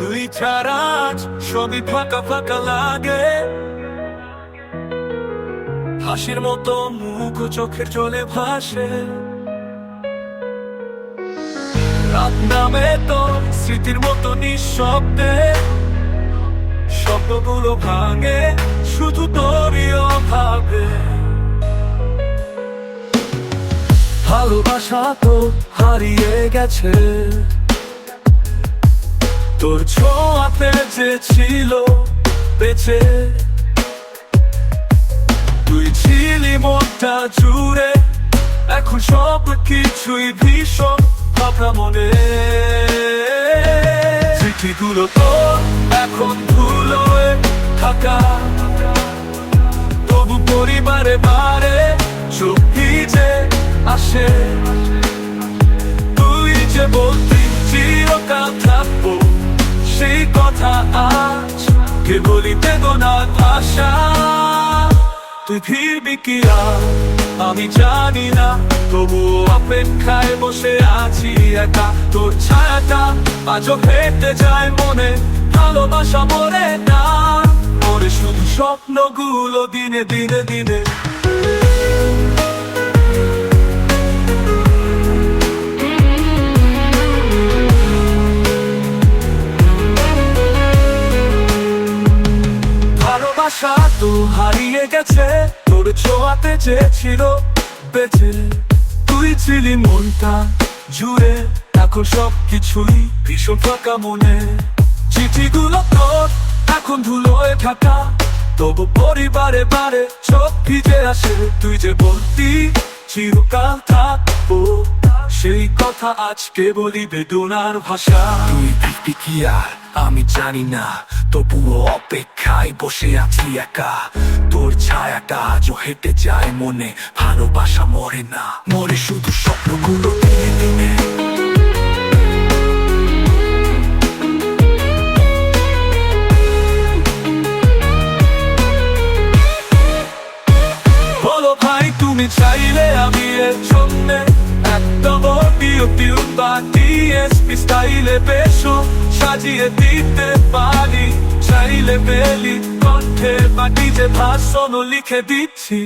ছাড়া আজ সবই ফাঁকা ফাঁকা লাগে। হাসির মতো মুখ চোখের জলে ভাসে। রাত নামে তো স্মৃতির মতো নিঃশব্দে। স্বপ্নগুলো ভাঙে শুধু তোরই অভাবে। ভালোবাসা তো হারিয়ে গেছে। তোর ছোঁয়াতে যে ছিল বেঁচে, তুই ছিলি মনটা জুড়ে, এখন সব কিছুই ভীষণ ভাবনা মনে। স্মৃতিগুলো তো এখন ধুলোয় থাকা তবু পরিবারে বারে চোখ ভিজে কথা আজ, কে বলিতে গোনার ভাষা তুই ফিরবি কি আর? আমি জানি না তবু অপেক্ষায় বসে আছি একা। তোর ছায়াটা আজও হেঁটে যায় মনে, ভালোবাসা মরে না। মরে শুধু স্বপ্নগুলো দিনে দিনে দিনে। তো হারিয়ে গেছে, তোর ছোঁয়াতে যে ছিল বেঁচে। তুই ছিলি মনটা জুড়ে, এখন সব কিছুই ভীষণ ফাঁকা মনে। চিঠিগুলো তোর, এখন ধুলোয় থাকা তবু পরিবারে বারে চোখ ভিজে আসে, তুই যে বলতি চিরকাল থাকব। সেই কথা আজকে বলি বেদনার ভাষা। তুই কি আর? আমি জানি না, তবুও অপেক্ষায় বসে আছি একা। তোর ছায়াটা আজও হেঁটে যায় মনে, ভালোবাসা মরে না। মরে শুধু স্বপ্নগুলো দিনে দিনে বলো তুমি চাইলে আমি এর জন্যে একটা বডিও পিউ বা ডিএসপি স্টাইলে পেশো সাজিয়ে দিতে পারি, চাইলে বেলি, কণ্ঠে বা যে ভাষণ লিখে দিচ্ছি।